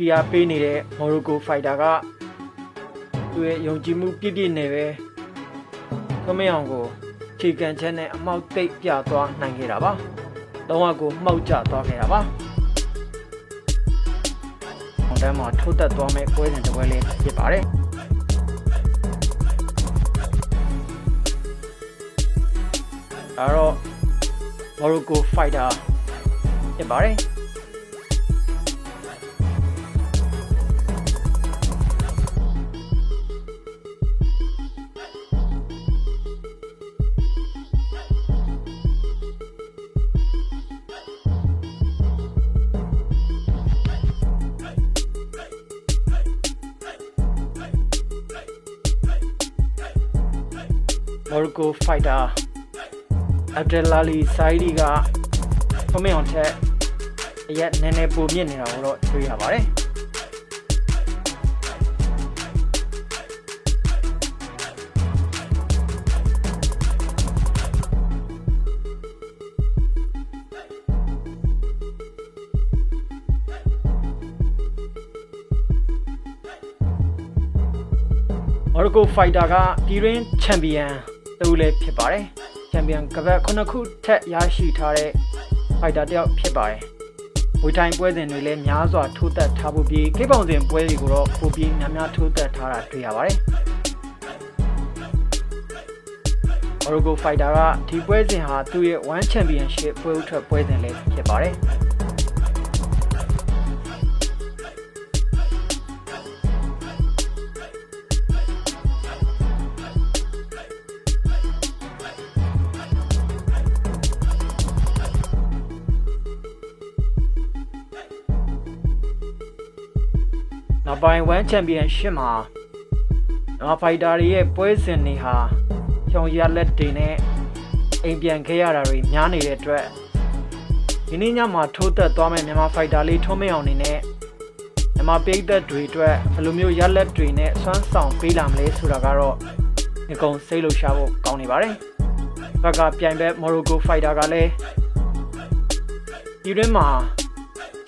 ဖီယာပေးနေတဲ့မော်ရိုကိုဖိုက်တာကသူ့ရဲ့ယုံကြည်မှုပြည့်ပြည့်နဲ့ပဲခမင်းအောင်ကိုခြေကန်ချက်နဲ့အမောက်တိတ်ပြသွားနိုင်ခဲ့တာပါ။လုံးဝကိုမှောက်ကျသွားခဲ့တာပါ။ဟောင်းတန်းမှာထိုးတက်သွားမဲ့ပွဲစဉ်တစ်ပွဲလေးဖြစ်ပါတယ်။ဒါတော့မော်ရိုကိုဖိုက်တာဖြစ်ပါတယ်။ မော်ရိုကိုဖိုက်တာအဗ်ဒလာလီဆိုင်ဒီကခမင်းအောင်ထက်အရက်နည်းနည်းပုံမြင့်နေတာကိုတော့တွေ့ရပါတယ်မော်ရိုကိုဖိုက်တာကပြည်တွင်းချန်ပီယံ တူလည်းဖြစ်ပါတယ်ချန်ပီယံကပတ်ခုနှစ်ခုထက်ရရှိထားတဲ့ဖိုက်တာတစ်ယောက်ဖြစ်ပါတယ်ဝေထိုင်ပွဲစဉ်တွေလည်းများစွာထိုးသက်ထားဖို့ပြီးကိပောင်စဉ်ပွဲတွေကိုတော့ပိုပြီးများများထိုးသက်ထားတာတွေ့ရပါတယ်မော်ရိုကိုဖိုက်တာကဒီပွဲစဉ်ဟာသူ့ရဲ့1 Championship ပွဲဥထွက်ပွဲစဉ်လည်းဖြစ်ပါတယ် နောက်ပိုင်း1 Championship မှာနော်ဖိုက်တာတွေရဲ့ပွဲစဉ်တွေဟာချောင်ရလက်တွေနဲ့အိမ်ပြန်ခဲ့ရတာတွေများနေတဲ့အတွက်ဒီနေ့ညမှာထိုးသက်သွားမဲ့မြန်မာဖိုက်တာလေးထုံးမင်းအောင်နေနဲ့မြန်မာပိတ်သက်တွေအတွက်ဘယ်လိုမျိုးရလက်တွေနဲ့စွမ်းဆောင်ပေးလာမလဲဆိုတာကတော့ငကုံစိတ်လို့ရှာဖို့ကောင်းနေပါတယ်။ဘက်ကပြိုင်ဘက်မော်ရိုကိုဖိုက်တာကလည်းဒီတွင်းမှာ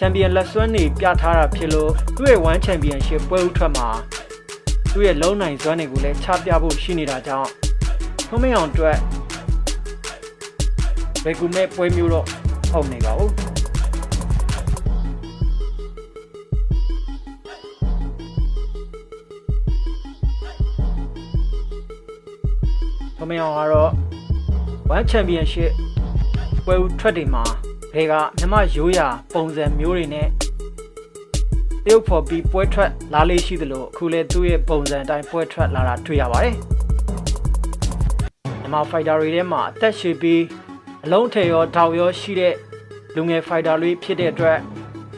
ချန်ပီယံလက်စွမ်းနေပြထားတာဖြစ်လို့သူ့ရဲ့1ချန်ပီယံရှစ်ပွဲဥထွက်မှာသူ့ရဲ့လုံးနိုင်စွမ်းတွေကိုလည်းချပြဖို့ရှိနေတာကြောင့်ထုံးမင်းအောင်အတွက်ဘယ်ကူမဲ့ပွဲမျိုးတော့ဟုတ်နေပါဘူးထုံးမင်းအောင်ကတော့1ချန်ပီယံရှစ်ပွဲဥထွက်တွေမှာ ဘဲကမြမရိုးရာပုံစံမျိုးတွေနဲ့တရုတ်ဖော်ပြီးပွဲထွက်လာလေးရှိသလိုအခုလည်းသူ့ရဲ့ပုံစံအတိုင်းပွဲထွက်လာတာတွေ့ရပါတယ်မြမဖိုက်တာတွေထဲမှာအသက်ရှည်ပြီးအလုံးထည်ရောဓာတ်ရောရှိတဲ့လူငယ်ဖိုက်တာတွေဖြစ်တဲ့အတွက်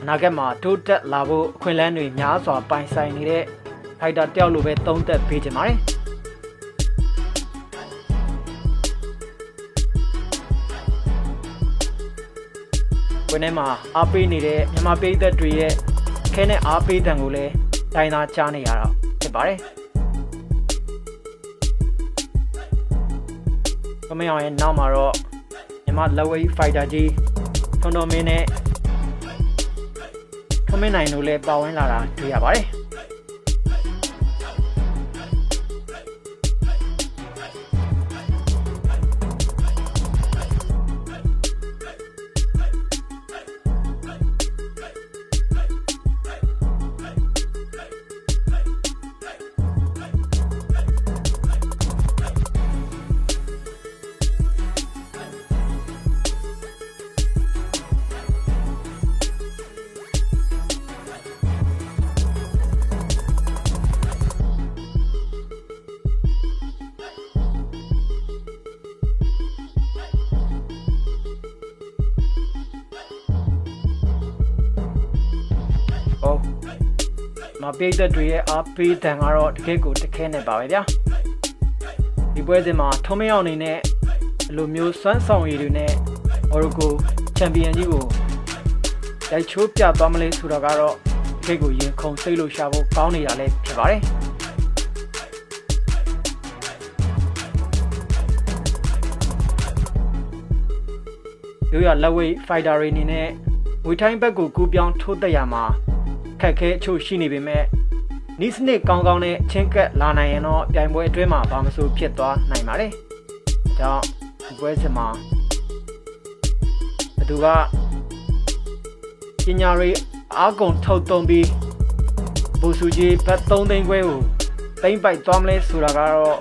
အနာဂတ်မှာတိုးတက်လာဖို့အခွင့်အလမ်းတွေများစွာပိုင်ဆိုင်နေတဲ့ဖိုက်တာတယောက်လိုပဲသုံးသက်ပေးကြပါတယ် ဝင်းထဲမှာအားပေးနေတဲ့မြန်မာပြည်သက်တွေရဲ့ခဲနဲ့အားပေးတံကိုလည်းတိုင်းသားကြားနေရတာဖြစ်ပါတယ်။ကမယောင်ရဲ့နောက်မှာတော့မြန်မာလက်ဝဲဖိုက်တာကြီးထွန်တော်မင်းနဲ့ခမင်းနိုင်တို့လည်းပါဝင်လာတာတွေ့ရပါတယ်။ ပိတ်သက်တွေရဲ့အားပေးတန်ကတော့တကယ့်ကိုတခဲနေပါပဲဗျာဒီပွဲစဉ်မှာထုံးမရောက်အနေနဲ့အလိုမျိုးစွမ်းဆောင်ရည်တွေနဲ့မော်ရိုကိုချန်ပီယံကြီးကိုတိုက်ချိုးပြသွားမလဲဆိုတော့ကတော့တကယ့်ကိုရင်ခုန်စိတ်လို့ရှာဖို့ကောင်းနေတာလည်းဖြစ်ပါတယ်ရိုးရလက်ဝဲဖိုက်တာတွေအနေနဲ့ဝေထိုင်းဘက်ကိုကူးပြောင်းထိုးတက်ရမှာ ခက်ခဲအချို့ရှိနေပေမဲ့နီးစနစ်ကောင်းကောင်းနဲ့ချင်းကပ်လာနိုင်ရင်တော့ပြိုင်ပွဲအတွင်းမှာဘာမှမဆိုဖြစ်သွားနိုင်ပါတယ်။ဒါကြောင့်ဒီပွဲစဉ်မှာဘသူကပညာရေးအားကုန်ထုတ်သုံးပြီးဘူစုကြီးဘတ်3သိန်းခွဲကိုသိမ့်ပိုက်သွားမလဲဆိုတာကတော့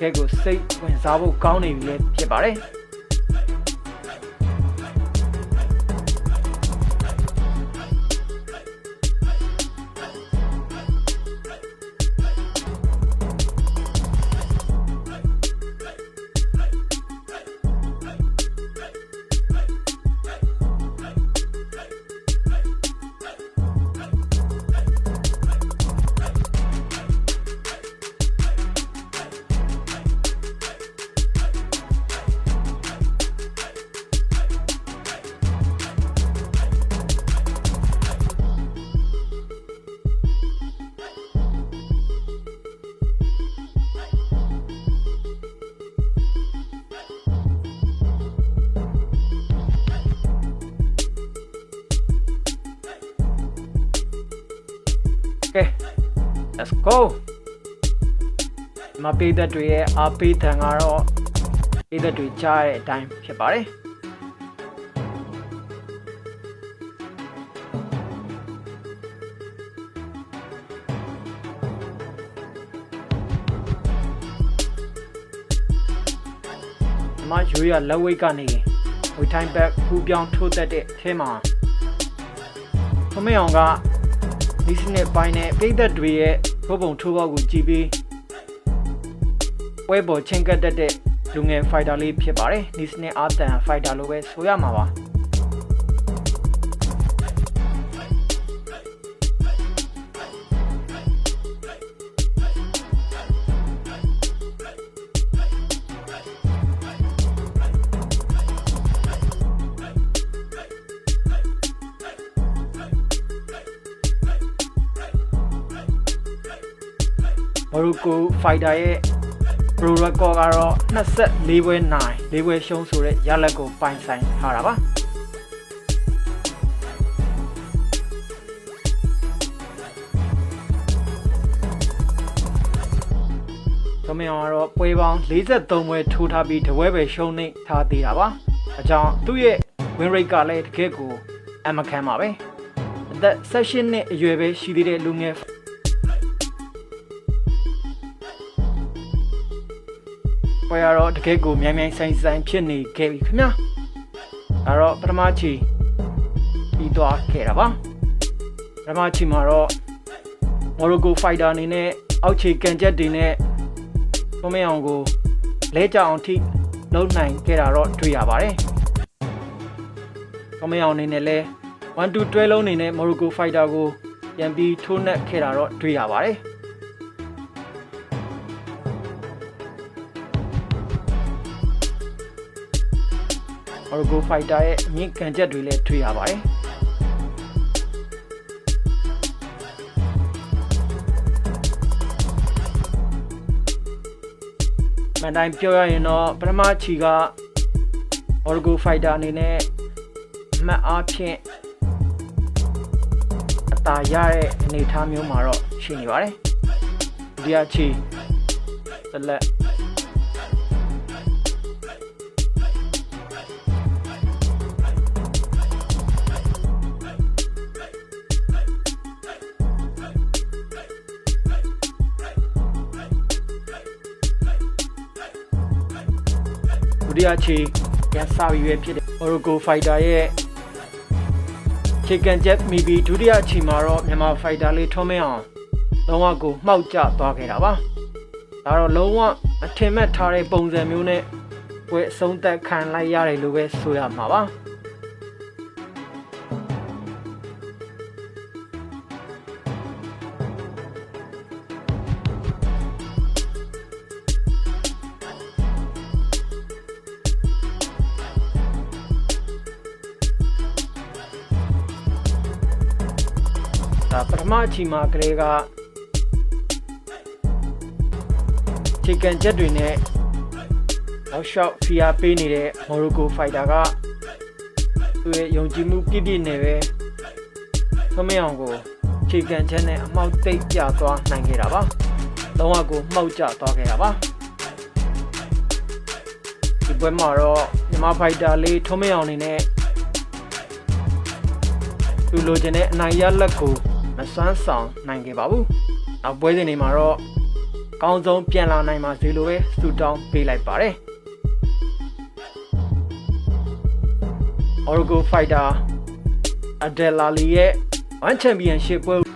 ကဲကိုစိတ်ဝင်စားဖို့ကောင်းနေပြီလေဖြစ်ပါတယ်။ ကဲ let's go မပေးတဲ့တွေရဲ့အပေးတန်ကတော့ပေးတဲ့တွေကြားတဲ့အတိုင်းဖြစ်ပါတယ်ဒီမရိုးရလက်ဝိတ်ကနေဝိထိုင်းဘက်ကူပြောင်းထိုးသက်တဲ့အထဲမှာခမင်းအောင်က ဒီစနစ်ပိုင်းနဲ့ပြည်သက်တွေရဲ့ဘုတ်ပုံထိုးပေါက်ကိုကြည့်ပြီးပွဲပေါ်ချင်းကပ်တတ်တဲ့လူငယ်ဖိုက်တာလေးဖြစ်ပါတယ်ဒီစနစ်အာတန်ဖိုက်တာလို့ပဲဆိုရမှာပါ မော်ရိုကိုဖိုက်တာရဲ့ pro record ကတော့24ပွဲနိုင်4ပွဲရှုံးဆိုတဲ့ရလက်ကိုပိုင်ဆိုင်ထားတာပါသမင်အောင်ကတော့ပွဲပေါင်း43ပွဲထိုးထားပြီးတပွဲပဲရှုံးနေထားသေးတာပါအကြောင်းသူ့ရဲ့ win rate ကလည်းတကယ့်ကိုအမခံပါပဲအသက်16နှစ်အရွယ်ပဲရှိသေးတဲ့လူငယ် ပွဲရတော့တကယ့်ကိုမြိုင်မြိုင်ဆိုင်ဆိုင်ဖြစ်နေခဲ့ပြီခင်ဗျာဒါတော့ပထမချီပြီးသွားခဲ့တာပါပထမချီမှာတော့မော်ရိုကိုဖိုက်တာအနေနဲ့အောက်ခြေကန်ချက်တွေနဲ့ဘုံမအောင်ကိုလဲကြအောင်ထိလုံးနိုင်ခဲ့တာတော့တွေ့ရပါတယ်ဘုံမအောင်အနေနဲ့လဲ1 2 12လုံးနေနဲ့မော်ရိုကိုဖိုက်တာကိုပြန်ပြီးထိုးနှက်ခဲ့တာတော့တွေ့ရပါတယ် မော်ရိုကိုဖိုက်တာရဲ့အမြင့်ကန်ချက်တွေလည်းတွေ့ရပါတယ်မန်တိုင်းပြောရရင်တော့ပထမချီက Orgo Fighter အနေနဲ့အမှတ်အားဖြင့်အသာရတဲ့အနေအထားမျိုးမှာတော့ရှိနေပါတယ်။ဒီအချီဆက်လက် တိယချီပြန်စပြီးပဲဖြစ်တဲ့ Orgo Fighter ရဲ့ခြေကန်ချက်မိပြီးဒုတိယချီမှာတော့မြန်မာ Fighter လေးထုံးမင်းအောင်လုံးဝကိုမှောက်ကျသွားခဲ့တာပါဒါတော့လုံးဝအထင်မဲ့ထားတဲ့ပုံစံမျိုးနဲ့ပွဲအဆုံးသက်ခံလိုက်ရတယ်လို့ပဲဆိုရမှာပါ ဒါပထမအချီမှာကလေးကခြေကန်ချက်တွေနဲ့နောက်လျှောက်ဖီယာပေးနေတဲ့မော်ရိုကိုဖိုက်တာကသူ့ရဲ့ယုံကြည်မှုပြည့်ပြည့်နဲ့ပဲထထွန်းမင်းအောင်ကိုခြေကန်ချက်နဲ့အမောက်တိတ်ကျသွားနိုင်ခဲ့တာပါလုံးဝကိုမှောက်ကျသွားခဲ့တာပါဒီပွဲမှာတော့မြန်မာဖိုက်တာလေးထွန်းမင်းအောင်အနေနဲ့သူလိုချင်တဲ့အနိုင်ရလက်ကို မစွမ်းဆောင်နိုင်ခဲ့ပါဘူးနောက်ပွဲစဉ်တွေမှာတော့အကောင်းဆုံးပြန်လာနိုင်ပါစေလို့ပဲဆုတောင်းပေးလိုက်ပါတယ် Oracle Fighter Adela Lee ရဲ့ One Championship ပွဲ